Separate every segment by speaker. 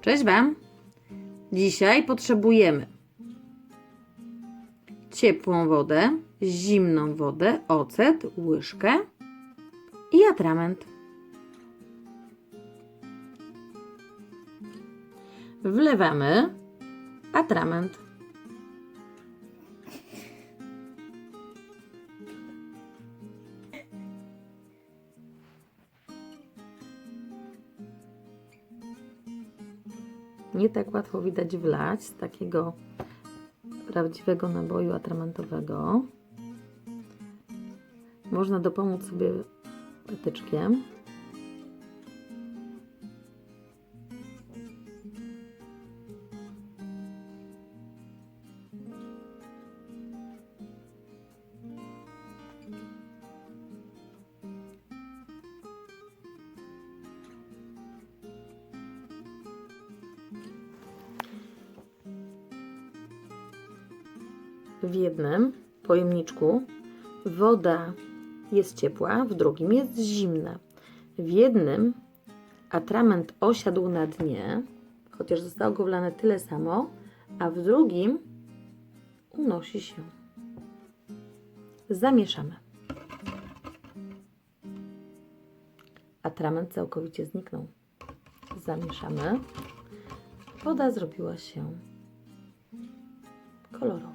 Speaker 1: Cześć Wam! Dzisiaj potrzebujemy ciepłą wodę, zimną wodę, ocet, łyżkę i atrament. Wlewamy atrament. Nie tak łatwo widać wlać z takiego prawdziwego naboju atramentowego. Można dopomóc sobie patyczkiem. W jednym pojemniczku woda jest ciepła, w drugim jest zimna. W jednym atrament osiadł na dnie, chociaż zostało go wlane tyle samo, a w drugim unosi się. Zamieszamy. Atrament całkowicie zniknął. Zamieszamy. Woda zrobiła się kolorowa.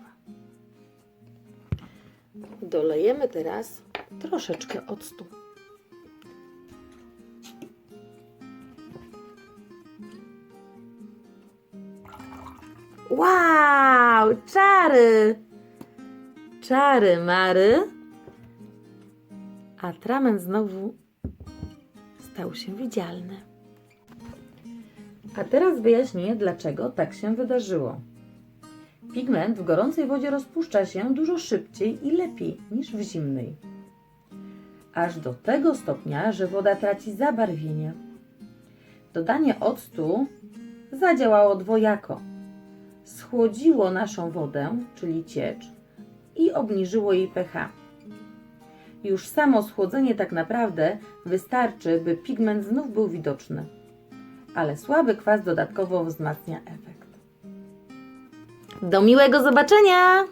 Speaker 1: Dolejemy teraz troszeczkę octu. Wow, czary! Czary Mary. Atrament znowu stał się widzialny. A teraz wyjaśnię, dlaczego tak się wydarzyło. Pigment w gorącej wodzie rozpuszcza się dużo szybciej i lepiej niż w zimnej. Aż do tego stopnia, że woda traci zabarwienie. Dodanie octu zadziałało dwojako. Schłodziło naszą wodę, czyli ciecz, i obniżyło jej pH. Już samo schłodzenie tak naprawdę wystarczy, by pigment znów był widoczny, ale słaby kwas dodatkowo wzmacnia efekt. Do miłego zobaczenia!